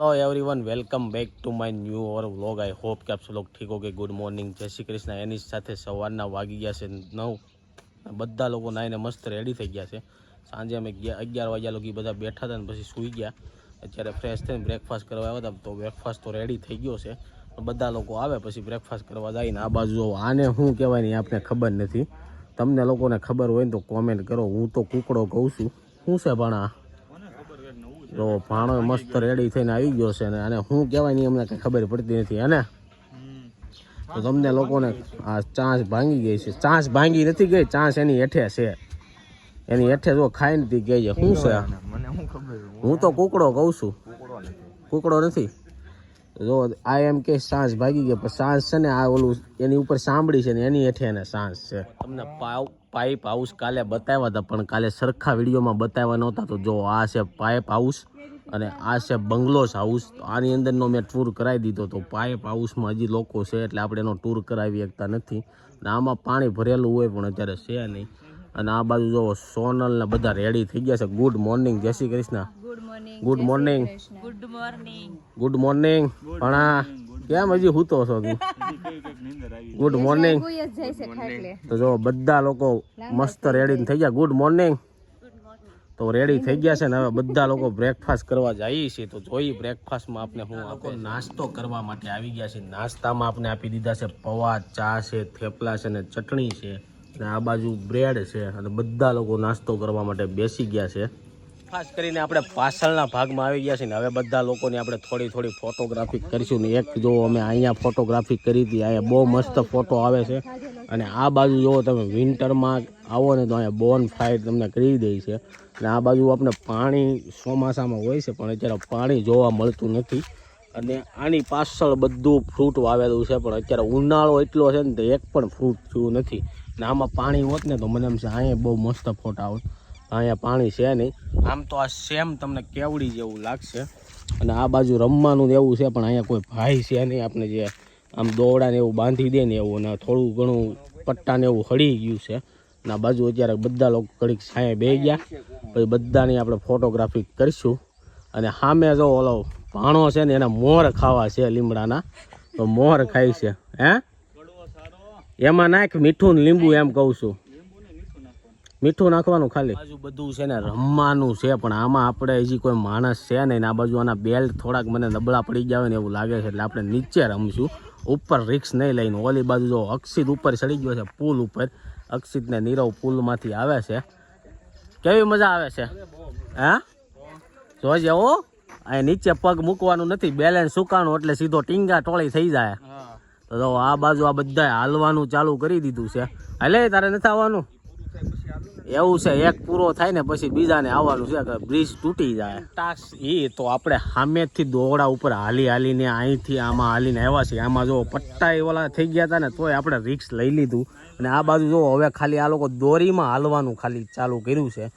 Hello everyone welcome back to my new or vlog I hope કે આપ સૌ log ઠીક હો કે ગુડ મોર્નિંગ જય શ્રી કૃષ્ણ. એની સાથે સવારના વાગી ગયા છે નવ. બધા લોકો નાઈને મસ્ત રેડી થઈ ગયા છે. સાંજે અમે ગયા, અગિયાર વાગ્યા લોકો બધા બેઠા હતા ને પછી સૂઈ ગયા. અત્યારે ફ્રેશ થઈને બ્રેકફાસ્ટ કરવા આવ્યા હતા. તો બ્રેકફાસ્ટ તો રેડી થઈ ગયો છે. બધા લોકો આવે પછી બ્રેકફાસ્ટ કરવા જાય ને આ બાજુ આને શું કહેવાય ને આપને ખબર નથી. તમને લોકોને ખબર હોય ને તો કોમેન્ટ કરો. હું તો કૂકડો કહું છું. શું છે ભણા? તો ભાણો મસ્ત રેડી થઈને આવી ગયો છે અને શું કહેવાય નહીં અમને કંઈ ખબર પડતી નથી, હે તો તમને લોકોને આ ચાંસ ભાંગી ગઈ છે. ચાંસ ભાંગી નથી ગઈ ચાંસ એની હેઠે છે. એની હેઠે જો ખાઈ નથી ગઈ છે. શું છે? હું તો કુકડો કહું છું. કુકડો નથી. જો આ એમ કે સાંજ ભાગી ગઈ, પણ સાંજ છે ને આ ઓલું એની ઉપર સાંભળી છે ને એની હેઠે એને સાંજ છે. તમને પાવ પાઇપ હાઉસ કાલે બતાવ્યા હતા પણ કાલે સરખા વિડીયોમાં બતાવ્યા નહોતા. તો જો આ છે પાઇપ હાઉસ અને આ છે બંગલોસ હાઉસ. આની અંદરનો મેં ટૂર કરાવી દીધો. તો પાઇપ હાઉસમાં હજી લોકો છે એટલે આપણે એનો ટૂર કરાવી શકતા નથી. અને આમાં પાણી ભરેલું હોય પણ અત્યારે છે નહીં. અને આ બાજુ જો સોનલ ને બધા રેડી થઈ ગયા છે. Good morning Jai Shri Krishna. Good morning good morning good morning good morning પણ આ કેમ હજી સૂતો છો તું? ગુડ મોર્નિંગ તો જો બધા લોકો મસ્ત રેડી થઈ ગયા. ગુડ મોર્નિંગ તો રેડી થઈ ગયા છે ને હવે બધા લોકો બ્રેકફાસ્ટ કરવા જઈએ છીએ તો જોઈએ બ્રેકફાસ્ટમાં આપણે હું આખો નાસ્તો કરવા માટે આવી ગયા છે. નાસ્તામાં આપણે આપી દીધા છે પૌવા ચા છે થેપલા છે ને ચટણી છે. ને આ બાજુ બ્રેડ છે. અને બધા લોકો નાસ્તો કરવા માટે બેસી ગયા છે. ખાસ કરીને આપણે પાછળના ભાગમાં આવી ગયા છે ને, હવે બધા લોકોને આપણે થોડી થોડી ફોટોગ્રાફી કરીશું ને, એક જો અમે અહીંયા ફોટોગ્રાફી કરી હતી, અહીંયા બહુ મસ્ત ફોટો આવે છે. અને આ બાજુ જો તમે વિન્ટરમાં આવો ને તો અહીંયા બોન ફાયર તમને કરી દે છે. અને આ બાજુ આપણે પાણી ચોમાસામાં હોય છે, પણ અત્યારે પાણી જોવા મળતું નથી. અને આની પાછળ બધું ફ્રૂટ વાવેલું છે, પણ અત્યારે ઉનાળો એટલો છે ને, તો એક પણ ફ્રૂટ થયું નથી. ને આમાં પાણી હોત ને તો મને એમ છે, અહીંયા બહુ મસ્ત ફોટા આવત. અહીંયા પાણી છે નહીં. આમ તો આ સેમ તમને કેવડી જેવું લાગશે. અને આ બાજુ રમવાનું એવું છે પણ અહીંયા કોઈ ભાઈ છે નહીં. આપણે જે આમ દોવડાને એવું બાંધી દે ને એવું અને થોડું ઘણું પટ્ટાને એવું હળી ગયું છે. અને આ બાજુ અત્યારે બધા લોકો ઘડીક છાંયે બે ગયા. પછી બધાની આપણે ફોટોગ્રાફી કરીશું. અને સામે જો ઓલો ભાણો છે ને એના મોર ખાવા છે લીમડાના. તો મોર ખાય છે. હે? એમાં નાખ મીઠું ને લીંબુ એમ કહું છું. મીઠું નાખવાનું ખાલી. બધું છે ને રમવાનું છે, પણ આમાં આપણે હજી કોઈ માણસ છે નહીં આ બાજુ આના બેલ્ટ થોડાક મને નબળા પડી ગયા હોય ને એવું લાગે છે, એટલે આપણે નીચે રમશું. ઉપર રિક્સ નહીં લઈને, ઓલી બાજુ જો અક્ષિત ઉપર ચડી ગયો છે, પુલ ઉપર. અક્ષિત ને નીરવ પુલમાંથી આવે છે. કેવી મજા આવે છે? હા? જોજે હો. અહીં નીચે પગ મૂકવાનું નથી બેલેન્સ સુકાણું, એટલે સીધો ટીંગા ટોળી થઈ જાય. તો આ બાજુ આ બધા હાલવાનું ચાલુ કરી દીધું છે. હાલે, તારે નથી આવવાનું? એવું છે, એક પૂરો થાય ને પછી બીજાને આવવાનું છે કે બ્રિજ તૂટી જાય. ટાસ્ક એ તો આપણે સામેથી દોડા ઉપર હાલી હાલીને અહીંથી આમાં હાલીને આવ્યા છીએ. આમાં જો પટ્ટા એવાલા થઈ ગયા હતા ને, તોય આપણે રિક્સ લઈ લીધું. અને આ બાજુ જો હવે ખાલી આ લોકો દોરીમાં હાલવાનું ખાલી ચાલુ કર્યું છે.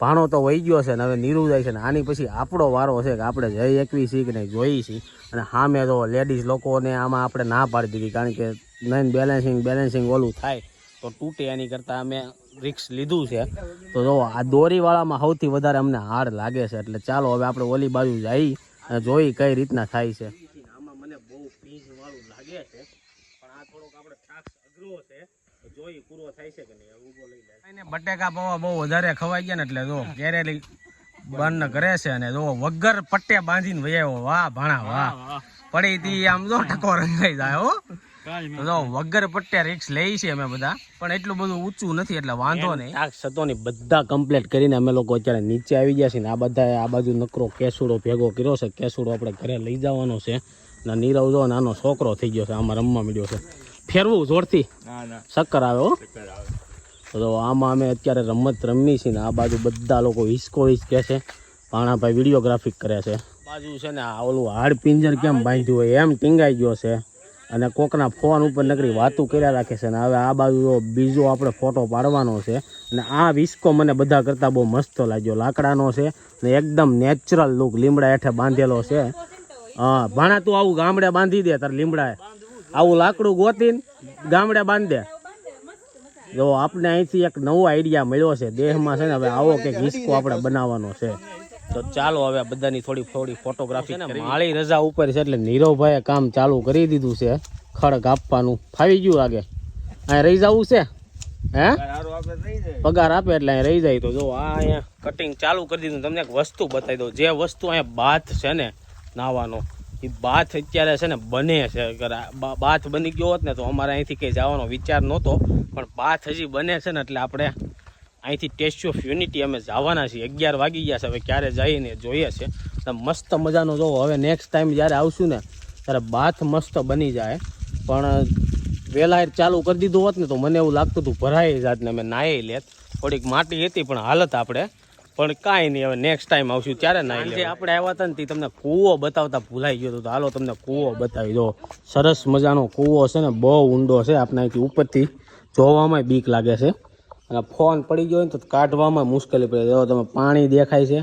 ભાણો તો વહી ગયો છે ને, હવે નીરું જાય છે ને, આની પછી આપણો વારો છે કે આપણે જઈ એકવી છીએ કે નહીં જોઈ છીએ. અને સામે તો લેડીઝ લોકોને આમાં આપણે ના પાડી દીધી, કારણ કે નહીં બેલેન્સિંગ બેલેન્સિંગ ઓલું થાય. તો તૂટે એની કરતાં અમે રિક્સ લીધું છે. તો જો આ દોરીવાળામાં સૌથી વધારે અમને હાર લાગે છે. એટલે ચાલો હવે આપણે ઓલી બાજુ જઈ અને જોઈ કઈ રીતના થાય છે. આમાં મને બહુ વાળું લાગે છે પણ આ થોડોક આપણે અઘરો છે. જોઈ પૂરો થાય છે કે નહીં ઊભો લઈ બટેકા પૌવા બહુ વધારે ખવાઈ ગયા ને એટલે જો કેરેલી બંધ કરે છે અને જો વગર પટ્ટે બાંધીને વયાવો વાહ ભાણા વાહ. પડી તી આમ જો ટકો રંગાઈ જાય હો. તો વગર પટ્ટે રિક્સ લઈ છે અમે બધા. પણ એટલું બધું ઊંચું નથી એટલે વાંધો નહીં. ટાસ્ક હતો ને બધા કમ્પ્લીટ કરીને અમે લોકો અત્યારે નીચે આવી ગયા છીએ ને આ બધા આ બાજુ નકરો કેસુડો ભેગો કર્યો છે. કેસુડો આપણે ઘરે લઈ જવાનો છે. ને નીરવ જો નાનો છોકરો થઈ ગયો છે આમાં રમવા મળ્યો છે. ફેરવું જોરથી. ના ના. આવે હો. તો આમાં અમે અત્યારે રમત રમી છીએ ને આ બાજુ બધા લોકો હિસકો હિસકે છે. પાણાભાઈ વિડીયોગ્રાફી કરે છે. બાજુ છે ને આ ઓલું હાડ પિંજર કેમ બાંધ્યું હોય એમ ટીંગાઈ ગયો છે. અને કોકના ફોન ઉપર નકરી વાતું કર્યા રાખે છે ને હવે આ બાજુ બીજો આપણે ફોટો પાડવાનો છે અને આ વિસ્કો મને બધા કરતાં બહુ મસ્ત લાગ્યો. લાકડાનો છે ને એકદમ નેચરલ લુક લીમડા હેઠે બાંધેલો છે. હા, ભાણા તું આવું ગામડે બાંધી દે તાર લીમડાએ. આવું લાકડું ગોતીને ગામડે બાંધી. દે જો આપણે અહીંથી એક નવો આઈડિયા મળ્યો છે દેહમાં છે ને, હવે આવો કંઈક હિસ્કો આપણે બનાવવાનો છે. તો ચાલો હવે બધાની થોડી થોડી ફોટોગ્રાફી ને માળી રજા ઉપર છે એટલે નીરવભાઈએ કામ ચાલુ કરી દીધું છે. ખડક આપવાનું. ફાવી ગયું આગે. અહીંયા રહી જવું છે? હે? પગાર આપે એટલે અહીંયા રહી જાય. તો જો આ અહીંયા કટિંગ ચાલુ કરી દીધું. તમને એક વસ્તુ બતાવી દઉં. જે વસ્તુ અહીંયા બાથ છે ને નાવાનો એ બાથ અત્યારે છે ને બને છે. બાથ બની ગયો હોત ને તો અમારે અહીંથી કંઈ જવાનો વિચાર નહોતો. પણ બાથ હજી બને છે ને એટલે આપણે અહીંથી ટેસ્ટ ઓફ યુનિટી અમે જવાના છીએ. અગિયાર વાગી ગયા છે. હવે ક્યારે જઈને જોઈએ છે. મસ્ત મજાનો જોવો. હવે નેક્સ્ટ ટાઈમ જ્યારે આવશું ને ત્યારે બાથ મસ્ત બની જાય. પણ વહેલા ચાલુ કરી દીધું હોત ને તો મને એવું લાગતું હતું ભરાઈ જાત ને અમે નાહી લેત. થોડીક માટી હતી પણ હાલત આપણે. પણ કાંઈ નહીં હવે નેક્સ્ટ ટાઈમ આવશું ત્યારે નાહી જે આપણે આવ્યા હતા ને તે તમને કૂવો બતાવતા ભૂલાઈ ગયો હતો તો હાલો તમને કૂવો બતાવી દો. સરસ મજાનો કૂવો છે ને બહુ ઊંડો છે. આપણે અહીંથી ઉપરથી જોવામાં બીક લાગે છે. અને ફોન પડી ગયો ને તો કાઢવામાં મુશ્કેલી પડે. જો તમે પાણી દેખાય છે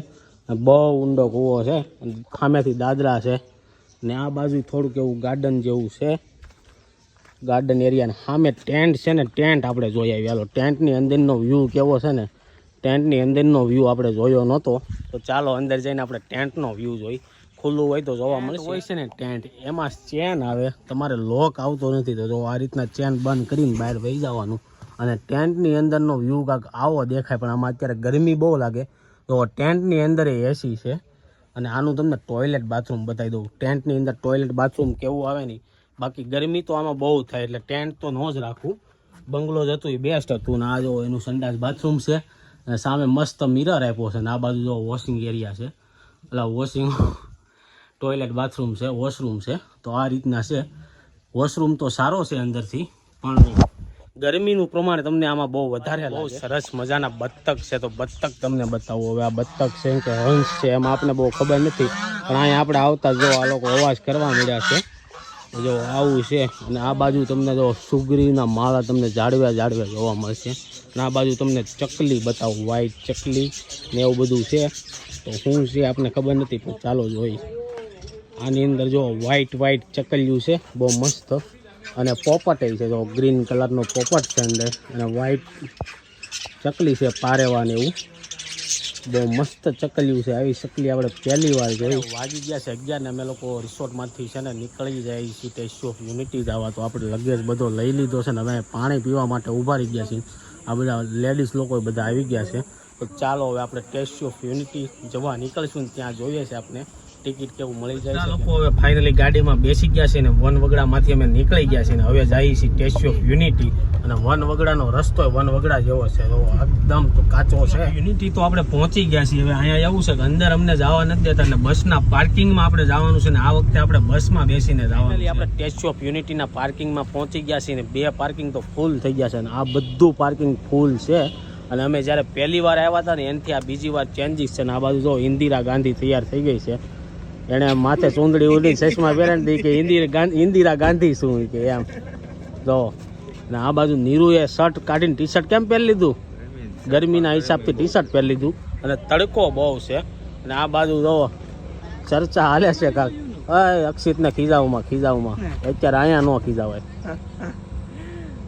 બહુ ઊંડો કૂવો છે ખામેથી દાદરા છે ને આ બાજુ થોડુંક એવું ગાર્ડન જેવું છે. ગાર્ડન એરિયાને સામે ટેન્ટ છે ને ટેન્ટ આપણે જોઈ આવ્યા હાલો ટેન્ટની અંદરનો વ્યૂ કેવો છે ને? ટેન્ટની અંદરનો વ્યૂ આપણે જોયો નહોતો. તો ચાલો અંદર જઈને આપણે ટેન્ટનો વ્યૂ જોઈ. ખુલ્લું હોય તો જોવા મળે હોય છે ને ટેન્ટ એમાં ચેન આવે. તમારે લોક આવતો નથી તો જો આ રીતના ચેન બંધ કરીને બહાર વહી જવાનું. અને ટેન્ટની અંદરનો વ્યૂ કાંક આવો દેખાય, પણ આમાં અત્યારે ગરમી બહુ લાગે. તો ટેન્ટની અંદર એ એસી છે. અને આનું તમને ટોયલેટ બાથરૂમ બતાવી દઉં. ટેન્ટની અંદર ટોયલેટ બાથરૂમ કેવું આવે નહીં. બાકી ગરમી તો આમાં બહુ થાય, એટલે ટેન્ટ તો ન જ રાખવું. બંગલો જ હતું, એ બેસ્ટ હતું. ને આ જો એનું સંડાસ બાથરૂમ છે. અને સામે મસ્ત મિરર આપ્યો છે. ને આ બાજુ જો વોશિંગ એરિયા છે. એટલે વોશિંગ ટોયલેટ બાથરૂમ છે વોશરૂમ છે. તો આ રીતના છે. વોશરૂમ તો સારો છે અંદરથી, પણ ગરમીનું પ્રમાણ તમને આમાં બહુ વધારે બહુ સરસ મજાના બત્તક છે તો બતક તમને બતાવો. હવે આ બત્તક છે કે હંસ છે એમાં આપણે બહુ ખબર નથી. પણ અહીંયા આપણે આવતા જો આ લોકો અવાજ કરવા મળ્યા છે. જો આવું છે અને આ બાજુ તમને જો સુગરીના માળા તમને જાડવે જાડવે જોવા મળશે. અને આ બાજુ તમને ચકલી બતાવું વ્હાઈટ ચકલી ને એવું બધું છે. તો શું છે આપણને ખબર નથી પણ ચાલો જોઈ આની અંદર જો વ્હાઈટ વ્હાઈટ ચકલિયું છે બહુ મસ્ત. અને પોપટ છે. જો ગ્રીન કલરનો પોપટ છે અંદર. અને વ્હાઈટ ચકલી છે પારેવાને એવું. બહુ મસ્ત ચકલિયું છે. આવી ચકલી આપણે પહેલી વાર જોઈ. વાગી ગયા છે અગિયાર અમે લોકો રિસોર્ટમાંથી છે ને નીકળી જાય છીએ ટેસ્ટ ઓફ યુનિટી જવા તો આપણે લગેજ બધો લઈ લીધો છે ને હવે પાણી પીવા માટે ઊભા રહી ગયા છીએ. આ બધા લેડીઝ લોકો બધા આવી ગયા છે. તો ચાલો હવે આપણે ટેસ્ટ ઓફ યુનિટી જવા નીકળશું ત્યાં જોઈએ છે આપણે. ટિકિટ કેવું મળી જાય લોકો હવે ફાઇનલી ગાડીમાં બેસી ગયા છે ને વન વગડામાંથી અમે નીકળી ગયા છે ને હવે જઈએ છીએ સ્ટેચ્યુ ઓફ યુનિટી અને વન વગડાનો રસ્તો વન વગડા જેવો છે તો એકદમ તો કાચો છે. યુનિટી તો આપણે પહોંચી ગયા છીએ. હવે અહીંયા એવું છે કે અંદર અમને જવા નથી દેતા અને બસના પાર્કિંગમાં આપણે જવાનું છે ને આ વખતે આપણે બસમાં બેસીને જવાનું આપણે સ્ટેચ્યુ ઓફ યુનિટીના પાર્કિંગમાં પહોંચી ગયા છીએ ને બે પાર્કિંગ તો ફૂલ થઈ ગયા છે અને આ બધું પાર્કિંગ ફૂલ છે. અને અમે જ્યારે પહેલી વાર આવ્યા હતા ને એનાથી આ બીજી વાર ચેન્જીસ છે ને આ બાજુ જો ઇન્દિરા ગાંધી તૈયાર થઈ ગઈ છે. એણે માથે ચૂંદડી ઉડી ચશ્મા પહેરાને દઈ કે ઇન્દિરા ગાંધી ઇન્દિરા ગાંધી શું કે એમ. જો ને આ બાજુ નીરુએ શર્ટ કાઢીને ટી શર્ટ કેમ પહેરી લીધું? ગરમીના હિસાબથી ટી શર્ટ પહેરી લીધું. અને તડકો બહુ છે. અને આ બાજુ જો, ચર્ચા હાલે છે કાંક. અક્ષિતને ખીજાવમાં ખીજાવમાં. અત્યારે અહીંયા ન ખીજાવાય.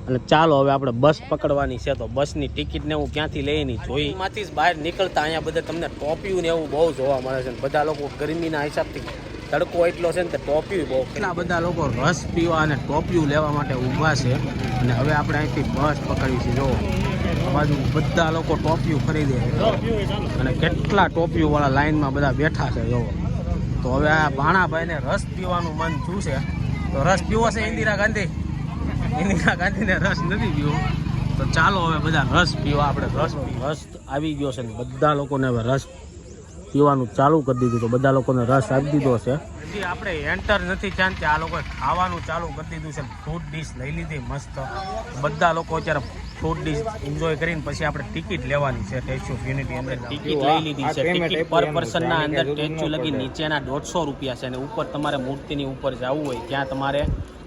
અને ચાલો હવે આપણે બસ પકડવાની છે તો બસની ટિકિટ ને હું ક્યાંથી લઈ જોઈ. માંથી બહાર નીકળતા અહીંયા બધા તમને ટોપિયું ને એવું બહુ જોવા મળે છે. બધા લોકો ગરમીના હિસાબથી તડકો એટલો છે ને તે ટોપિયું બહુ એટલા બધા લોકો રસ પીવા અને ટોપિયું લેવા માટે ઊભા છે. અને હવે આપણે અહીંથી બસ પકડી છે જો બાજુ બધા લોકો ટોપિયું ખરીદે છે. અને કેટલા ટોપિયુંવાળા વાળા લાઈનમાં બધા બેઠા છે જો તો હવે આ ભાણાભાઈને રસ પીવાનું મન થયું છે. તો રસ પીવો છે ઇન્દિરા ગાંધી? ઇન્દિરા ગાંધીને રસ નથી પીવો તો ચાલો હવે બધા રસ પીવા. આપણે રસ રસ આવી ગયો છે ને. બધા લોકોને હવે રસ પીવાનું ચાલુ કરી દીધું તો બધા લોકોને રસ આપી દીધો છે. હજી આપણે એન્ટર નથી થયા કે આ લોકોએ ખાવાનું ચાલુ કરી દીધું છે. ફ્રૂટ ડીશ લઈ લીધી મસ્ત. બધા લોકો અત્યારે ફ્રૂટ ડીશ એન્જોય કરીને પછી આપણે ટિકિટ લેવાની છે. સ્ટેચ્યુ ઓફ યુનિટી અંદર. ટિકિટ લઈ લીધી છે. ટિકિટ પર પર્સનના અંદર સ્ટેચ્યુ લગી નીચેના દોઢસો રૂપિયા છે અને ઉપર તમારે મૂર્તિની ઉપર જવું હોય ત્યાં તમારે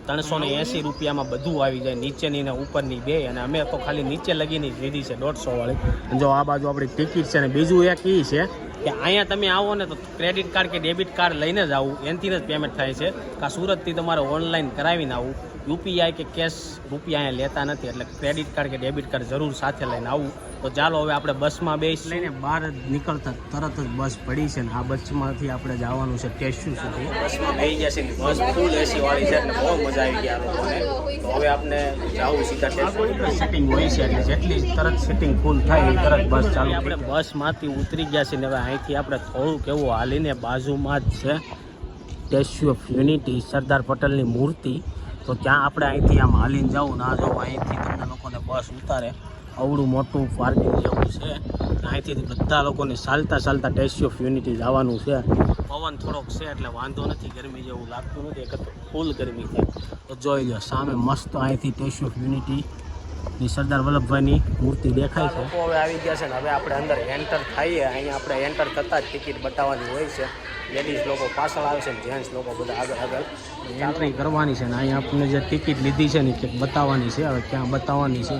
ત્રણસો ને એંસી રૂપિયામાં બધું આવી જાય. નીચેની ને ઉપરની બે, અને અમે તો ખાલી નીચે લગીની લીધી છે દોઢસો વાળી. જો આ બાજુ આપણી ટિકિટ છે ને, બીજું એક ઈ છે. કે અહીંયા તમે આવો ને તો ક્રેડિટ કાર્ડ કે ડેબિટ કાર્ડ લઈને જ આવું. એનથી જ પેમેન્ટ થાય છે. કાં સુરતથી તમારે ઓનલાઈન કરાવીને આવું. યુપીઆઈ કે કેશ રૂપિયા અહીંયા લેતા નથી એટલે ક્રેડિટ કાર્ડ કે ડેબિટ કાર્ડ જરૂર સાથે લઈને આવું. તો ચાલો હવે આપણે બસમાં બેસ. લઈને બહાર જ નીકળતા તરત જ બસ પડી છે ને આ બસમાંથી આપણે જવાનું છે ટેસ્યુ સુધી. બસમાં બેસી જશે ને બસ ફૂલ એસી વાળી છે બહુ મજા આવી ગયા લોકોને. તો હવે આપણે જવું સીધા ટેસ્યુ સેટિંગ હોય છે એટલે જેટલી તરત સેટિંગ ફૂલ થાય તરત બસ ચાલુ આપણે બસમાંથી ઉતરી ગયા છે ને હવે અહીંથી આપણે થોડુંક એવું હાલીને બાજુમાં જ છે. સ્ટેચ્યુ ઓફ યુનિટી સરદાર પટેલની મૂર્તિ. તો ત્યાં આપણે અહીંથી આમ હાલીને જવું ના જો અહીંથી તમને લોકોને બસ ઉતારે. અવડું મોટું પાર્કિંગ જેવું છે. અહીંથી બધા લોકોને ચાલતા ચાલતા સ્ટેચ્યુ ઓફ યુનિટી જવાનું છે. પવન થોડોક છે એટલે વાંધો નથી, ગરમી જેવું લાગતું નથી. એક ફૂલ ગરમી છે તો જોઈ લો, સામે મસ્ત અહીંથી સ્ટેચ્યુ ઓફ યુનિટી ની સરદાર વલ્લભભાઈની મૂર્તિ દેખાય છે. લોકો હવે આવી ગયા છે ને હવે આપણે અંદર એન્ટર થઈએ. અહીંયા આપણે એન્ટર થતાં જ ટિકિટ બતાવવાની હોય છે. લેડીઝ લોકો પાછળ આવે છે ને જેન્ટ્સ લોકો બધા આગળ આગળ. એન્ટ્રી કરવાની છે ને અહીંયા આપણે જે ટિકિટ લીધી છે ને કે બતાવવાની છે. હવે ક્યાં બતાવવાની છે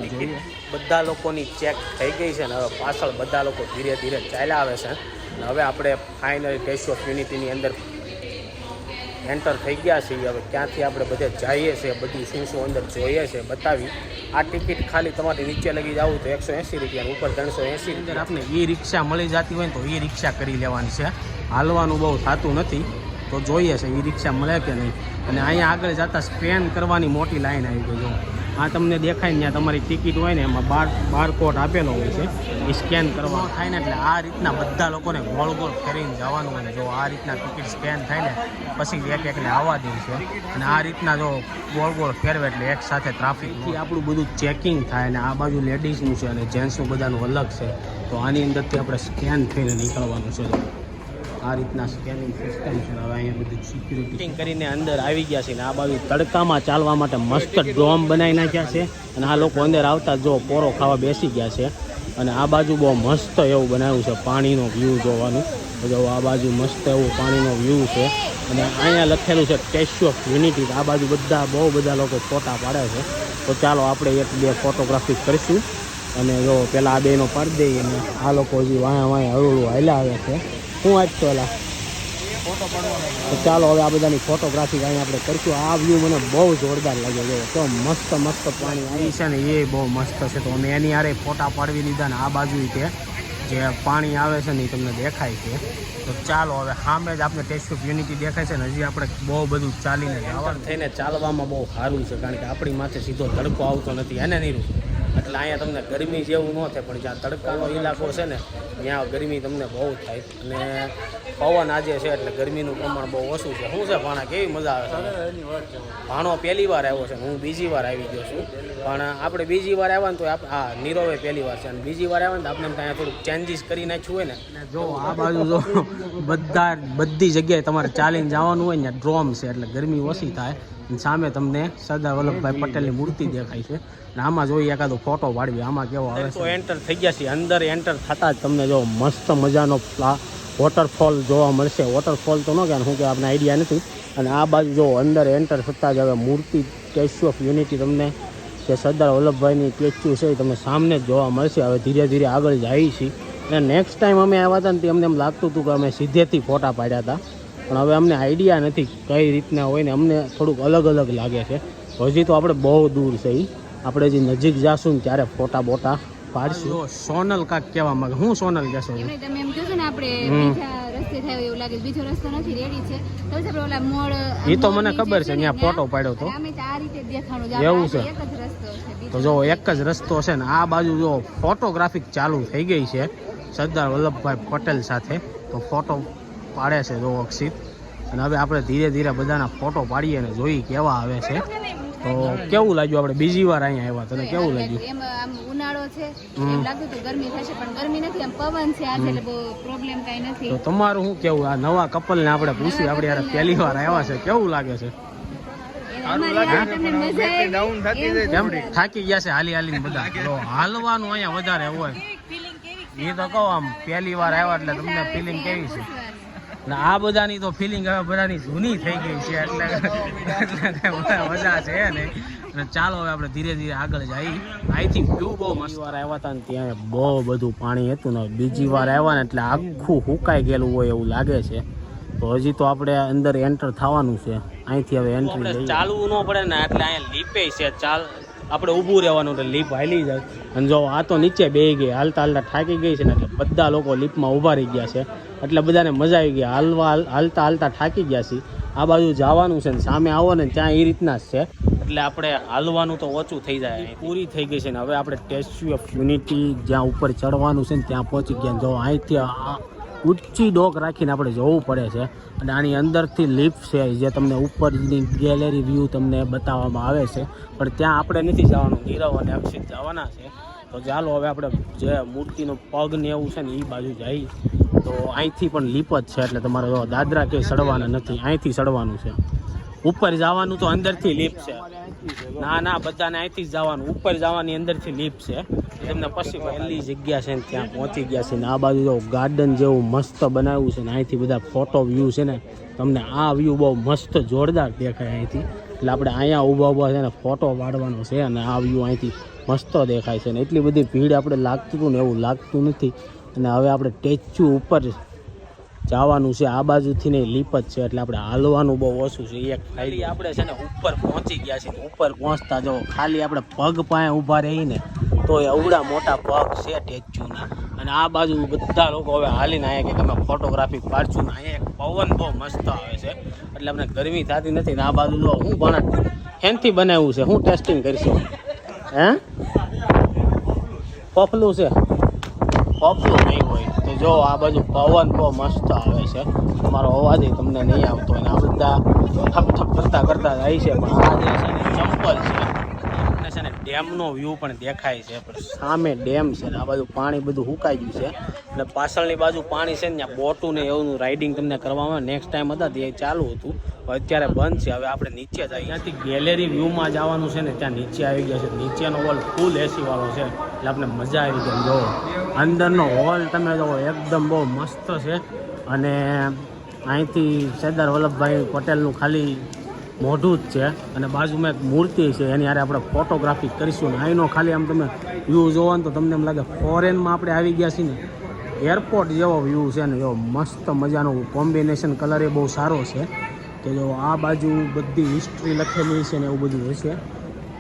બધા લોકોની ચેક થઈ ગઈ છે ને હવે પાછળ બધા લોકો ધીરે ધીરે ચાલ્યા આવે છે. અને હવે આપણે ફાઇનલ ટેસ્ટ ઓફ યુનિટીની અંદર એન્ટર થઈ ગયા છીએ હવે ક્યાંથી આપણે બધે જઈએ છીએ, બધું શું શું અંદર જોઈએ છે બતાવી. આ ટિકિટ ખાલી તમારે નીચે લગી જવું તો એકસો એંસી રૂપિયા ઉપર ત્રણસો એંસી અંદર આપણે ઈ રિક્ષા મળી જતી હોય તો ઈ રિક્ષા કરી લેવાની છે. હાલવાનું બહુ થતું નથી. તો જોઈએ છે ઈ રિક્ષા મળે કે નહીં. અને અહીંયા આગળ જતાં સ્પેન કરવાની મોટી લાઈન આવી ગઈ, જો. આ તમને દેખાય ને ત્યાં તમારી ટિકિટ હોય ને એમાં બાર બારકોડ આપેલો હોય છે. એ સ્કેન કરવા. થાય ને એટલે આ રીતના બધા લોકોને ગોળ ગોળ ફેરીને જવાનું હોય જો આ રીતના ટિકિટ સ્કેન થાય ને પછી એક એકને આવવા દે છે. અને આ રીતના જો ગોળ ગોળ ફેરવે એટલે એક સાથે ટ્રાફિકથી આપણું બધું ચેકિંગ થાય અને આ બાજુ લેડીઝનું છે અને જેન્ટ્સનું બધાનું અલગ છે. તો આની અંદરથી આપણે સ્કેન થઈને નીકળવાનું છે. આ રીતના સ્કેનિંગ સિસ્ટમ છે. હવે અહીંયા બધું સિક્યુરિટી કરીને અંદર આવી ગયા છે ને આ બાજુ તડકામાં ચાલવા માટે મસ્ત ડોમ બનાવી નાખ્યા છે. અને આ લોકો અંદર આવતા જો પોરો ખાવા બેસી ગયા છે. અને આ બાજુ બહુ મસ્ત એવું બનાવ્યું છે, પાણીનો વ્યૂ જોવાનું. જો આ બાજુ મસ્ત એવું પાણીનો વ્યૂ છે. અને અહીંયા લખેલું છે સ્ટેચ્યુ ઓફ યુનિટી આ બાજુ બધા, બહુ બધા લોકો ફોટા પાડે છે. તો ચાલો આપણે એક બે ફોટોગ્રાફી કરીશું. અને જો પેલા આ બેનો પાડી દઈએ અને આ લોકો હજી વાયા વાયા હળવું હાલ્યા આવે છે. શું વાંચતો એલા તો ચાલો હવે આ બધાની ફોટોગ્રાફી કાંઈ આપણે કરશું. આ વ્યૂ મને બહુ જોરદાર લાગે છે તો મસ્ત મસ્ત પાણી આવી. છે ને એ બહુ મસ્ત છે. તો અમે એની હારે ફોટા પાડવી લીધા ને આ બાજુ કે જે પાણી આવે છે ને એ તમને દેખાય છે. તો ચાલો હવે સામે જ આપણે ટેસ્ટ ઓફ યુનિટી દેખાય છે ને હજી આપણે બહુ બધું ચાલીને જવાનું. થઈને ચાલવામાં બહુ સારું છે કારણ કે આપણી માથે સીધો તડકો આવતો નથી એને નહીં એટલે અહીંયા તમને ગરમી જેવું ન થાય પણ જ્યાં તડકાનો ઇલાકો છે ને ત્યાં ગરમી તમને બહુ થાય. અને પવન આજે છે એટલે ગરમીનું પ્રમાણ બહુ ઓછું છે. શું છે ભાણા કેવી મજા આવે છે? ભાણો પહેલી વાર આવ્યો છે હું બીજી વાર આવી ગયો છું. પણ આપણે બીજી વાર આવ્યા ને તો હા નીરવે પહેલી વાર છે. અને બીજી વાર આવ્યા ને તો આપણે ત્યાં થોડુંક ચેન્જીસ કરી નાખ્યું હોય ને. જો આ બાજુ જો બધા બધી જગ્યાએ તમારે ચાલીને જવાનું હોય ને ડ્રોમ છે એટલે ગરમી ઓછી થાય. સામે તમને સરદાર વલ્લભભાઈ પટેલની મૂર્તિ દેખાય છે. અને આમાં જોઈએ એકાદો ફોટો પાડવી આમાં કેવો આવે તો એન્ટર થઈ ગયા છે અંદર એન્ટર થતાં જ તમને જો મસ્ત મજાનો વોટરફોલ જોવા મળશે. વોટરફોલ તો ન કે શું કે આપણે આઈડિયા નથી. અને આ બાજુ જો અંદર એન્ટર થતાં જ હવે મૂર્તિ સ્ટેચ્યુ ઓફ યુનિટી તમને જે સરદાર વલ્લભભાઈની સ્ટેચ્યુ છે એ તમને સામને જ જોવા મળશે. હવે ધીરે ધીરે આગળ જાય છીએ. અને નેક્સ્ટ ટાઈમ અમે આવ્યા હતા ને તે અમને એમ લાગતું હતું કે અમે સીધેથી ફોટા પાડ્યા હતા. પણ હવે અમને આઈડિયા નથી કઈ રીતના હોય ને અમને થોડુંક અલગ અલગ લાગે છે. હજી તો આપણે બહુ દૂર છે એ આપણે જે નજીક જાશું ને ત્યારે ફોટા બોટા પાડશું. સોનલ કાક કહેવા માંગે. હું સોનલ કહેશો? તમે એમ કહો છો ને આપણે રસ્તે થાય એવું લાગે બીજો રસ્તો નથી રેડી છે. તો આપણે ઓલા મોડ ઈ તો મને ખબર છે, ત્યાં ફોટો પાડ્યો તો. અમે આ રીતે દેખાણું એવું છે? એક જ રસ્તો છે તો જો એક જ રસ્તો છે ને આ બાજુ જો ફોટોગ્રાફિક ચાલુ થઈ ગઈ છે સરદાર વલ્લભભાઈ પટેલ સાથે તો ફોટો પાડે છે જો અક્ષિત. અને હવે આપણે ધીરે ધીરે બધાના ફોટો પાડીએ ને જોઈ કેવા આવે છે. તો કેવું લાગ્યું આપણે? બીજી વાર અહીંયા આવ્યા તને કેવું લાગ્યું? એમ આમ ઉનાળો છે. એમ લાગતું હતું ગરમી થશે પણ ગરમી નથી. આમ પવન છે આજે એટલે બહુ પ્રોબ્લેમ કઈ નથી. તો તમારું શું કેવું? આ નવા કપલને આપણે પૂછ્યું આપણે યાર પહેલી વાર આવ્યા છે. કેવું લાગે છે? થાકી ગયા છે હાલી હાલીને બધા. હાલવાનું અહીંયા વધારે હોય. એ તો કહો આમ પહેલી વાર આવ્યા એટલે તમને ફિલિંગ કેવી છે? ને આ બધાની તો ફિલિંગ હવે બધાની જૂની થઈ ગઈ છે એટલે એટલે મજા છે ને. અને ચાલો હવે આપણે ધીરે ધીરે આગળ જઈએ. આઈ થિંક વ્યૂ બહુ મસ્ત. વાર આવ્યા હતા ને ત્યાં બહુ બધું પાણી હતું ને. બીજી વાર આવ્યા ને એટલે આખું હુકાઈ ગયેલું હોય એવું લાગે છે. તો હજી તો આપણે અંદર એન્ટર થવાનું છે. અહીંથી હવે એન્ટ્રી ચાલવું ન પડે ને એટલે અહીંયા લીપે છે. ચાલ આપણે ઊભું રહેવાનું એટલે લીપ હાલી જાય. અને જો આ તો નીચે બેહી ગઈ હાલતા હાલતા થાકી ગઈ છે ને એટલે બધા લોકો લીપમાં ઊભા રહી ગયા છે. એટલે બધાને મજા આવી ગઈ. હાલવા હાલતા હાલતા થાકી ગયા છે આ બાજુ જવાનું છે ને સામે આવો ને ત્યાં એ રીતના જ છે. એટલે આપણે હાલવાનું તો ઓછું થઈ જાય. પૂરી થઈ ગઈ છે ને હવે આપણે સ્ટેચ્યુ ઓફ યુનિટી જ્યાં ઉપર ચડવાનું છે ને ત્યાં પહોંચી ગયા જો અહીંથી ઊંચી ડોક રાખીને આપણે જવું પડે છે. અને આની અંદરથી લિફ્ટ છે જે તમને ઉપરની ગેલેરી વ્યૂ તમને બતાવવામાં આવે છે. પણ ત્યાં આપણે નથી જવાનું. નીરવ અને અક્ષિત જવાના છે. તો ચાલો હવે આપણે જે મૂર્તિનો પગ ને એવું છે ને એ બાજુ જઈએ. તો અહીંથી પણ લીપ જ છે એટલે તમારે દાદરા કે સડવાના નથી, અહીંથી સડવાનું છે. ઉપર જવાનું તો અંદરથી લીપ છે. ના ના, બધાને અહીંથી જ જવાનું. ઉપર જવાની અંદરથી લીપ છે. તમને પછી પહેલી જગ્યા છે ને ત્યાં પહોંચી ગયા છે ને આ બાજુ જો ગાર્ડન જેવું મસ્ત બનાવ્યું છે ને અહીંથી બધા ફોટો વ્યૂ છે ને, તમને આ વ્યૂ બહુ મસ્ત જોરદાર દેખાય અહીંથી. એટલે આપણે અહીંયા ઊભા ઊભા છે ને ફોટો પાડવાનો છે અને આ વ્યૂ અહીંથી મસ્ત દેખાય છે ને. એટલી બધી ભીડ આપણે લાગતું હતું ને એવું લાગતું નથી. અને હવે આપણે સ્ટેચ્યુ ઉપર જવાનું છે. આ બાજુથી ને લીપ જ છે, એટલે આપણે હાલવાનું બહુ ઓછું છે. એક ખાલી આપણે છે ને ઉપર પહોંચી ગયા છીએ. ઉપર પહોંચતા જો ખાલી આપણે પગ પાસે ઊભા રહીને તો એવડા મોટા પગ છે સ્ટેચ્યુના અને આ બાજુ બધા લોકો હવે હાલીને આવ્યા કે તમે ફોટોગ્રાફી પાડશું ને અહીંયા એક પવન બહુ મસ્ત આવે છે. એટલે અમને ગરમી થતી નથી ને આ બાજુ જો હું પણ એનથી બનાવ્યું છે. હું ટેસ્ટિંગ કરીશું. હે? પફલું છે. પફલું નહીં હોય. તો જો આ બાજુ પવન બહુ મસ્ત આવે છે. અમારો અવાજ તમને નહીં આવતો અને આ બધા ઠપ ઠપ કરતા કરતા જાય છે, પણ આ જે છે ચંપલ છે. ડેમનો વ્યૂ પણ દેખાય છે સામે ડેમ છે ને આ બાજુ પાણી બધું સુકાઈ ગયું છે. અને પાછળની બાજુ પાણી છે ને, ત્યાં બોટું ને એવું રાઇડિંગ તમને કરવામાં નેક્સ્ટ ટાઈમ હતા તે ચાલુ હતું. અત્યારે બંધ છે. હવે આપણે નીચે જઈએ ત્યાંથી ગેલેરી વ્યૂમાં જવાનું છે ને, ત્યાં નીચે આવી ગયા છે. નીચેનો હોલ ફૂલ એસી વાળો છે. એટલે આપણે મજા આવી ગઈ જો અંદરનો હોલ તમે જો એકદમ બહુ મસ્ત છે. અને અહીંથી સરદાર વલ્લભભાઈ પટેલનું ખાલી મોઢું જ છે અને બાજુમાં એક મૂર્તિ છે, એની હારે આપણે ફોટોગ્રાફી કરીશું. ને અહીંનો ખાલી આમ તમે વ્યૂ જોવો ને તો તમને એમ લાગે ફોરેનમાં આપણે આવી ગયા છીએ ને. એરપોર્ટ જેવો વ્યૂ છે ને, એવો મસ્ત મજાનો કોમ્બિનેશન કલર એ બહુ સારો છે. કે જો આ બાજુ બધી હિસ્ટ્રી લખેલી છે ને એવું બધું હશે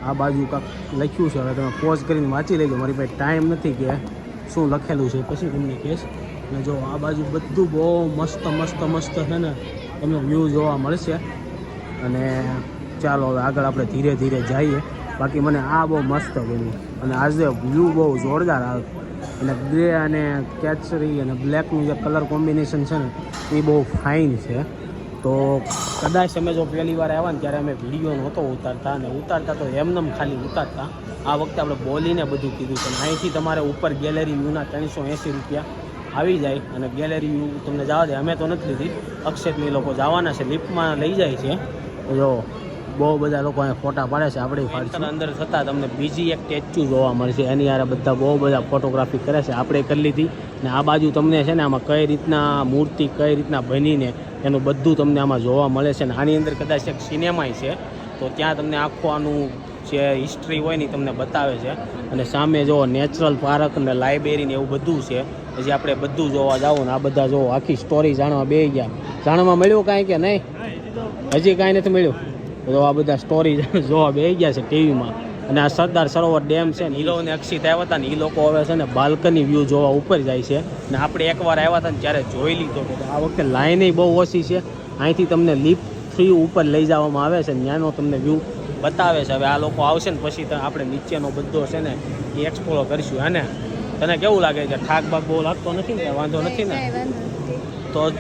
આ બાજુ કાંક લખ્યું છે, હવે તમે પોઝ કરીને વાંચી લેજો. મારી પાસે ટાઈમ નથી કે શું લખેલું છે, પછી તમને કહેશ. અને જો આ બાજુ બધું બહુ મસ્ત મસ્ત મસ્ત છે ને, તમને વ્યૂ જોવા મળશે. અને ચાલો હવે આગળ આપણે ધીરે ધીરે જઈએ. બાકી મને આ બહુ મસ્ત ગમ્યું. અને આજે વ્યૂ બહુ જોરદાર આવે. અને ગ્રે અને કેચરી અને બ્લેકનું જે કલર કોમ્બિનેશન છે ને, એ બહુ ફાઇન છે. તો કદાચ અમે જો પહેલી વાર આવ્યા ને ત્યારે અમે વીડિયો નહોતો ઉતારતા અને ઉતારતા તો એમનેમ ખાલી ઉતારતા. આ વખતે આપણે બોલીને બધું કીધું છે અહીંથી તમારે ઉપર ગેલેરી વ્યૂના ત્રણસો એંસી રૂપિયા આવી જાય અને ગેલેરી વ્યૂ તમને જવા દે. અમે તો નથી લીધી. અક્ષેપની લોકો જવાના છે. લિફ્ટમાં લઈ જાય છે. જો બહુ બધા લોકો અહીંયા ફોટા પાડે છે આપણી પાડશે અંદર થતાં તમને બીજી એક સ્ટેચ્યુ જોવા મળશે. એની યારે બધા બહુ બધા ફોટોગ્રાફી કરે છે. આપણે કરી લીધી ને આ બાજુ તમને છે ને આમાં કઈ રીતના મૂર્તિ કઈ રીતના બનીને એનું બધું તમને આમાં જોવા મળે છે. ને આની અંદર કદાચ એક સિનેમાય છે. તો ત્યાં તમને આખું આનું જે હિસ્ટ્રી હોય ને તમને બતાવે છે. અને સામે જો નેચરલ પાર્ક ને લાઇબ્રેરી ને એવું બધું છે. પછી આપણે બધું જોવા જાવ ને આ બધા જો આખી સ્ટોરી જાણવા બે ગયા. જાણવા મળ્યું કાંઈ કે નહીં? હજી કાંઈ નથી મળ્યું. તો આ બધા સ્ટોરી જોવા બે ગયા છે ટીવીમાં. અને આ સરદાર સરોવર ડેમ છે ને હીરો અને અક્ષિત આવ્યા હતા ને એ લોકો હવે છે ને બાલ્કની વ્યૂ જોવા ઉપર જાય છે. ને આપણે એકવાર આવ્યા હતા ને ત્યારે જોઈ લીધો હતો. આ વખતે લાઈન બહુ ઓછી છે. અહીંથી તમને લિફ્ટ થ્રી ઉપર લઈ જવામાં આવે છે ત્યાંનો તમને વ્યૂ બતાવે છે. હવે આ લોકો આવશે ને પછી તો આપણે નીચેનો બધો છે ને એ એક્સપ્લોર કરીશું. અને તને કેવું લાગે છે ઠાક બાગ બહુ લાગતો નથી ને? વાંધો નથી ને. તો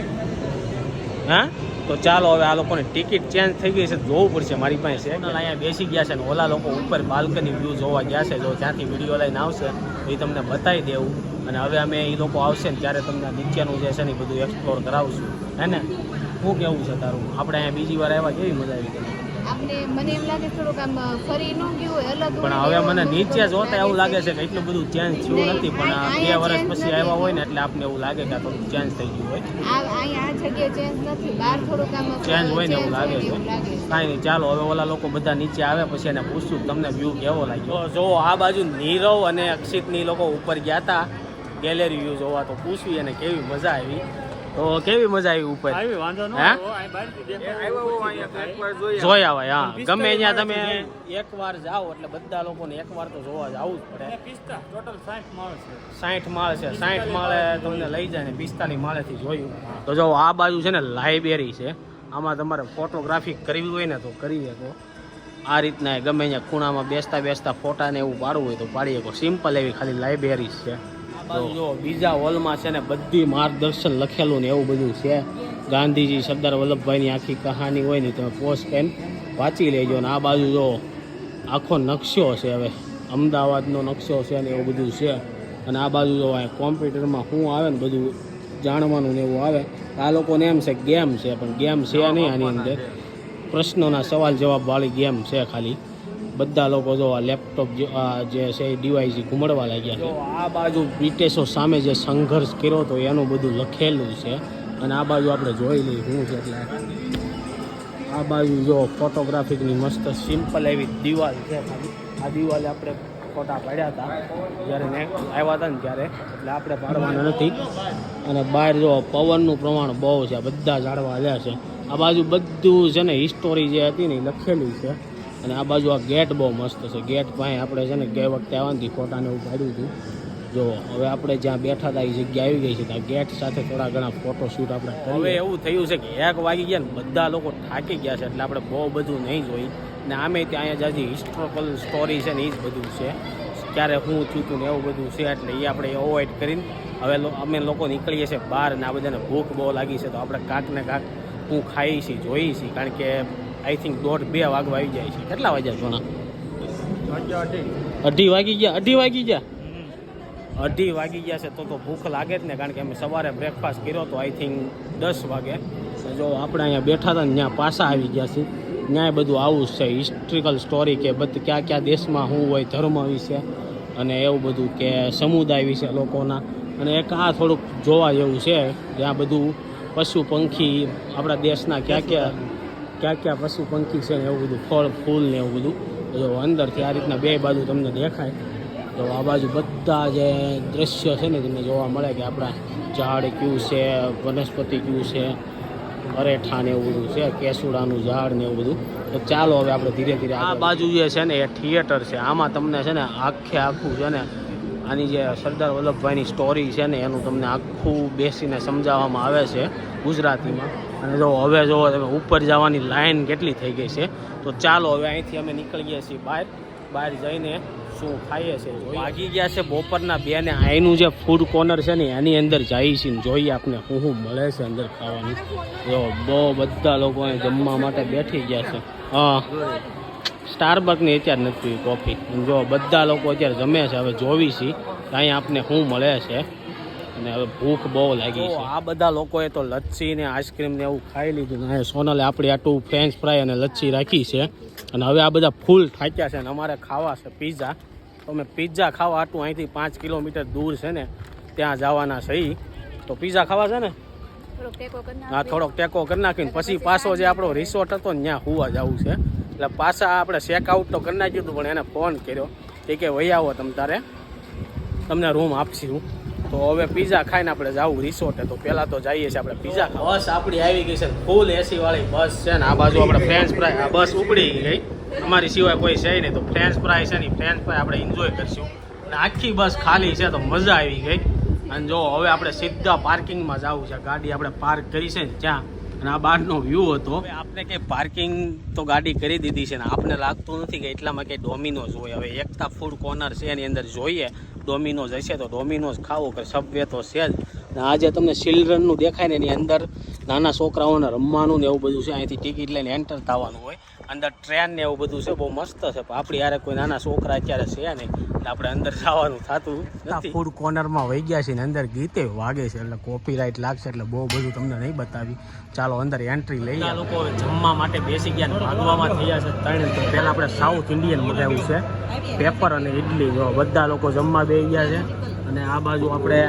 હા? તો ચાલો હવે આ લોકોની ટિકિટ ચેન્જ થઈ ગઈ છે, જોવું પડશે મારી પાસે. છે અહીંયા બેસી ગયા છે ને ઓલા લોકો ઉપર બાલ્કની વ્યૂ જોવા ગયા છે. જો ત્યાંથી વીડિયો લઈને આવશે એ તમને બતાવી દેવું. અને હવે અમે એ લોકો આવશે ને ત્યારે તમને નીચેનું જે છે ને બધું એક્સપ્લોર કરાવશું. હે ને? શું કેવું છે તારું? આપણે અહીંયા બીજી વાર આવ્યા, કેવી મજા આવી તને આપણે મને એમ લાગે થોડુંક આમ ફરી ન ગયું હોય અલગ પણ હવે મને નીચે જોતા એવું લાગે છે. કે એટલું બધું ચેન્જ થયું નથી પણ બે વર્ષ પછી. આવ્યા હોય ને એટલે આપને એવું લાગે કે થોડું ચેન્જ થઈ ગયું હોય આ જગ્યાએ ચેન્જ નથી બહાર થોડુંક આમ ચેન્જ હોય ને એવું લાગે છે એવું લાગે છે. કાંઈ નહીં ચાલો હવે ઓલા લોકો બધા નીચે આવે પછી એને પૂછશું તમને વ્યૂ કેવો લાગ્યો જો આ બાજુ નીરવ અને અક્ષિતની લોકો ઉપર ગયા હતા ગેલેરી વ્યૂ જોવા તો પૂછવી અને કેવી મજા આવી તો કેવી મજા આવી ઉપર? આવી વાંધો ન હે? આવાય હા ગમે ત્યાં તમે એક વાર જાઓ એટલે બધા લોકોને એક વાર તો જોવા જવું જ પડે. ટોટલ 60 માળ છે. સાઠ માળ છે. સાઠ માળે તમને લઈ જાય ને પિસ્તાલીસ માળેથી જોયું. તો જો આ બાજુ છે ને લાઇબ્રેરી છે. આમાં તમારે ફોટોગ્રાફી કરવી હોય ને તો કરી શકો આ રીતના ગમે અહીંયા ખૂણામાં બેસતા બેસતા ફોટા ને એવું પાડવું હોય તો પાડી શકો સિમ્પલ એવી ખાલી લાઇબ્રેરી છે. તો જો બીજા હોલમાં છે ને બધી માર્ગદર્શન લખેલું ને એવું બધું છે. ગાંધીજી, સરદાર વલ્લભભાઈની આખી કહાની હોય ને તમે પોસ્ટ પેન વાંચી લેજો ને આ બાજુ જો આખો નકશો છે હવે. અમદાવાદનો નકશો છે ને એવું બધું છે. અને આ બાજુ જો કોમ્પ્યુટરમાં શું આવે ને બધું જાણવાનું ને એવું આવે. આ લોકોને એમ છે ગેમ છે, પણ ગેમ છે નહીં આની અંદર. પ્રશ્નોના સવાલ જવાબવાળી ગેમ છે ખાલી. બધા લોકો જો આ લેપટોપ જે છે એ ડિવાઇસ ઘુમડવા લાગ્યા છે. આ બાજુ બ્રિટિશો સામે જે સંઘર્ષ કર્યો તો એનું બધું લખેલું છે. અને આ બાજુ આપણે જોઈ લઈએ શું છે એટલે. આ બાજુ જો ફોટોગ્રાફિકની મસ્ત સિમ્પલ એવી દિવાલ છે. આ દિવાલે આપણે ફોટા પાડ્યા હતા. જ્યારે ને આવ્યા હતા ને ત્યારે. એટલે આપણે પાડવાના નથી. અને બહાર જો પવનનું પ્રમાણ બહુ છે. બધા ઝાડવા હલ્યા છે. આ બાજુ બધું છે ને હિસ્ટોરી જે હતી ને એ લખેલી છે. અને આ બાજુ આ ગેટ બહુ મસ્ત છે. ગેટ પાસે આપણે છે ને ગઈ વખતે આવવાથી ફોટાને એવું પાડ્યું હતું જો, હવે આપણે જ્યાં બેઠા હતા એ જગ્યા આવી ગઈ છે. ત્યાં ગેટ સાથે થોડા ઘણા ફોટો શૂટ આપણે હવે એવું થયું છે કે એક વાગી ગયા ને બધા લોકો થાકી ગયા છે, એટલે આપણે બહુ બધું નહીં જોઈ. ને આમે ત્યાં અહીંયા જે હિસ્ટોરિકલ સ્ટોરી છે ને એ જ બધું છે. ક્યારે હું હતું ને એવું બધું છે, એટલે એ આપણે અવોઇડ કરીને હવે અમે લોકો નીકળીએ છીએ બહાર ને આ બધાને ભૂખ બહુ લાગી છે, તો આપણે કાંક ને કાંક હું ખાઈ છીએ જોઈએ છીએ કારણ કે આઈ થિંક દોઢ બે વાગવા આવી જાય છે. કેટલા વાગ્યા સોના અઢી. વાગી ગયા અઢી વાગી ગયા? અઢી વાગી ગયા છે તો તો ભૂખ લાગે જ ને કારણ કે અમે સવારે બ્રેકફાસ્ટ કર્યો તો આઈ થિંક દસ વાગે. જો આપણે અહીંયા બેઠા હતા ને ત્યાં પાછા આવી ગયા છે ત્યાં બધું આવું જ છે હિસ્ટ્રિકલ સ્ટોરી કે બધું કયા કયા દેશમાં શું હોય ધર્મ વિશે અને એવું બધું કે સમુદાય વિશે લોકોના. અને એક આ થોડુંક જોવા જેવું છે જ્યાં બધું પશુ પંખી આપણા દેશના ક્યાં ક્યાં ક્યાં ક્યાં પશુ પંખી છે ને એવું બધું ફળ ફૂલ ને એવું બધું. જો અંદરથી આ રીતના બે બાજુ તમને દેખાય. તો આ બાજુ બધા જે દ્રશ્ય છે ને તમને જોવા મળે કે આપણા ઝાડ કયું છે વનસ્પતિ કયું છે અરેઠા ને એવું બધું છે કેસુડાનું ઝાડ ને એવું બધું. તો ચાલો હવે આપણે ધીરે ધીરે આ બાજુ જે છે ને એ થિયેટર છે. આમાં તમને છે ને આખે આખું છે ને આની જે સરદાર વલ્લભભાઈની સ્ટોરી છે ને એનું તમને આખું બેસીને સમજાવવામાં આવે છે ગુજરાતીમાં. અને જો હવે જો તમે ઉપર જવાની લાઈન કેટલી થઈ ગઈ છે, તો ચાલો હવે અહીંથી અમે નીકળી ગયા છીએ બહાર. બહાર જઈને શું ખાઈએ છીએ વાગી ગયા છે બપોરના બે ને અહીંનું જે ફૂડ કોર્નર છે ને, એની અંદર જઈએ છીએ જોઈએ આપણે શું શું મળે છે અંદર ખાવાનું. જો બહુ બધા લોકો અહીં જમવા માટે બેઠી ગયા છે. હા. સ્ટારબકની અત્યારે નથી કોફી જો બધા લોકો અત્યારે જમે છે, હવે જોવી છીએ કે આપને શું મળે છે. અને હવે ભૂખ બહુ લાગી છે. આ બધા લોકોએ તો લચ્છી ને આઈસ્ક્રીમ ને એવું ખાઈ લીધું ને અહીંયા સોનલે આપણી આટલું ફ્રેન્ચ ફ્રાય અને લચ્છી રાખી છે. અને હવે આ બધા ફૂલ થાક્યા છે અને અમારે ખાવા છે પીઝા તો અમે પીઝા ખાવા આટલું અહીંથી પાંચ કિલોમીટર દૂર છે ને ત્યાં જવાના છે. તો પીઝા ખાવા છે ને? હા થોડોક ટેકો કરી નાખીને પછી પાછો જે આપણો રિસોર્ટ હતો ને ત્યાં હુવા જવું છે. એટલે પાછા આપણે ચેક આઉટ તો કરી નાખ્યું હતું પણ એને ફોન કર્યો. એ કે વહી આવો તમ તારે. તમને રૂમ આપશું. તો હવે પીઝા ખાઈને આપણે જવું રિસોર્ટે તો પહેલાં તો જઈએ છીએ આપણે પીઝા બસ આપણી આવી ગઈ છે ફૂલ એસી વાળી બસ છે ને. આ બાજુ આપણે ફ્રેન્ચ ફ્રાય આ બસ ઉપડી ગઈ. અમારી સિવાય કોઈ છે નહીં. તો ફ્રેન્ચ ફ્રાય છે ને ફ્રેન્ચ ફ્રાય આપણે એન્જોય કરશું. અને આખી બસ ખાલી છે તો મજા આવી ગઈ. અને જો હવે આપણે સીધા પાર્કિંગમાં જવું છે. ગાડી આપણે પાર્ક કરી છે ને ત્યાં. અને આ બહારનો વ્યૂ હતો. આપણે કંઈ પાર્કિંગ તો ગાડી કરી દીધી છે ને. આપણે લાગતું નથી કે એટલામાં કંઈ ડોમિનોઝ હોય. હવે એકતા ફૂડ કોર્નર છે એની અંદર જોઈએ. ડોમિનોઝ હશે, તો ડોમિનોઝ ખાવો કે સબવે તો છે જ. ને આજે તમને ચિલ્ડ્રનનું દેખાય ને એની અંદર નાના છોકરાઓને રમવાનું ને એવું બધું છે. અહીંથી ટિકિટ લઈને એન્ટર થવાનું હોય. અંદર ટ્રેન ને એવું બધું છે બહુ મસ્ત છે. પણ આપણી યારે કોઈ નાના છોકરા અત્યારે છે નહીં. એટલે આપણે અંદર જવાનું થતું નથી. ફૂડ કોર્નરમાં વહી ગયા છે ને અંદર ગીતે વાગે છે એટલે કોપીરાઇટ લાગશે એટલે બહુ બધું તમને નહીં બતાવી. ચાલો અંદર એન્ટ્રી લઈ આ લોકો જમવા માટે બેસી ગયા ને ભાગવામાં થયા છે ત્રણ તો પહેલાં આપણે સાઉથ ઇન્ડિયન મગાવ્યું છે. પેપર અને ઇડલી જો બધા લોકો જમવા બેસી ગયા છે. અને આ બાજુ આપણે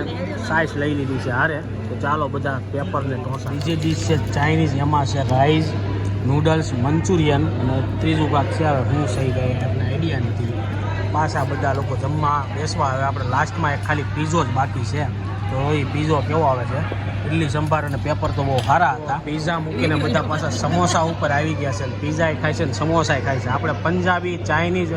સાઈસ લઈ લીધી છે હારે. તો ચાલો બધા પેપર ને ઢોસા. બીજી ડીશ છે ચાઇનીઝ એમાં છે રાઈસ નૂડલ્સ મંચુરિયન અને ત્રીજું પાક છે, હવે હું સહી ગઈ આપણે આઈડિયા નથી. પાછા બધા લોકો જમવા બેસવા, હવે આપણે લાસ્ટમાં એક ખાલી પીઝો જ બાકી છે. તો એ પીઝો કેવો આવે છે? ઇડલી સંભાર અને પેપર તો બહુ સારા હતા. પીઝા મૂકીને બધા પાછા સમોસા ઉપર આવી ગયા છે. પીઝા ખાય છે ને સમોસા ખાય છે. આપણે પંજાબી ચાઇનીઝ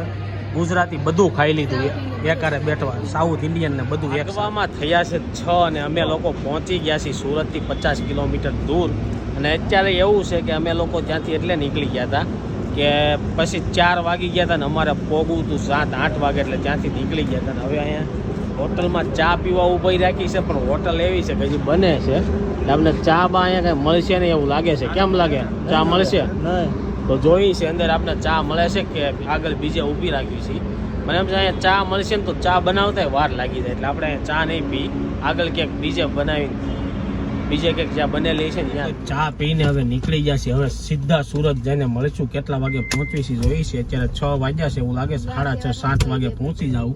ગુજરાતી બધું ખાઈ લીધું. એકારે બેઠવા. સાઉથ ઇન્ડિયન ને બધું એકવામાં થયા છે છ અને અમે લોકો પહોંચી ગયા છીએ સુરતથી પચાસ કિલોમીટર દૂર. અને અત્યારે એવું છે કે અમે લોકો ત્યાંથી એટલે નીકળી ગયા હતા કે પછી ચાર વાગી ગયા હતા ને અમારે પોગવું હતું સાત આઠ વાગે એટલે ત્યાંથી નીકળી ગયા હતા ને હવે અહીંયા હોટલમાં ચા પીવા ઊભી રાખી છે પણ હોટલ એવી છે કે હજી બને છે. એટલે આપણે ચા બા અહીંયા કંઈ મળશે ને એવું લાગે છે. કેમ લાગે? ચા મળશે? તો જોઈ છે અંદર આપણે ચા મળે છે કે આગળ બીજે ઊભી રાખવી છે. મને એમ છે અહીંયા ચા મળશે ને તો ચા બનાવતા વાર લાગી જાય. એટલે આપણે અહીંયા ચા નહીં પી આગળ ક્યાંક બીજે બનાવીને બીજે ક્યાંક જ્યાં બનેલી છે ત્યાં. ચા પીને હવે નીકળી ગયા છે હવે સીધા સુરત જઈને મળીશું. કેટલા વાગે પહોંચવી છે જોઈ છે. અત્યારે છ વાગ્યા છે એવું લાગે છે. સાડા છ સાત વાગે પહોંચી જાવ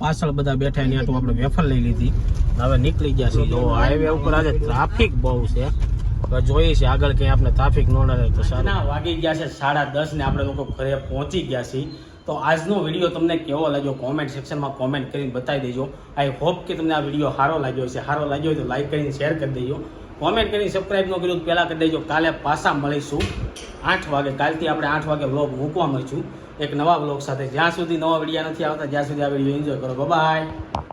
પાછળ બધા બેઠા ત્યાં તો આપણે વેફર લઈ લીધી. હવે નીકળી ગયા છે તો હાઈવે ઉપર આજે ટ્રાફિક બહુ છે. હવે જોઈએ છે આગળ ક્યાંય આપણે ટ્રાફિક ન રહે તો સારું. વાગી ગયા છે સાડા દસ ને આપણે લોકો ઘરે પહોંચી ગયા છીએ. તો આજનો વીડિયો તમને કેવો લાગ્યો? કોમેન્ટ સેક્શનમાં કોમેન્ટ કરીને બતાવી દેજો. આઈ હોપ કે તમને આ વીડિયો સારો લાગ્યો છે સારો લાગ્યો હોય તો લાઈક કરીને શેર કરી દેજો. કોમેન્ટ કરીને સબસ્ક્રાઈબ ન કર્યું પહેલાં કરી દેજો. કાલે પાછા મળીશું. આઠ વાગે. કાલથી આપણે આઠ વાગે વ્લોગ મૂકવા મળીશું. એક નવા વ્લોગ સાથે. જ્યાં સુધી નવા વિડીયા નથી આવતા જ્યાં સુધી આ વીડિયો એન્જોય કરો. બાય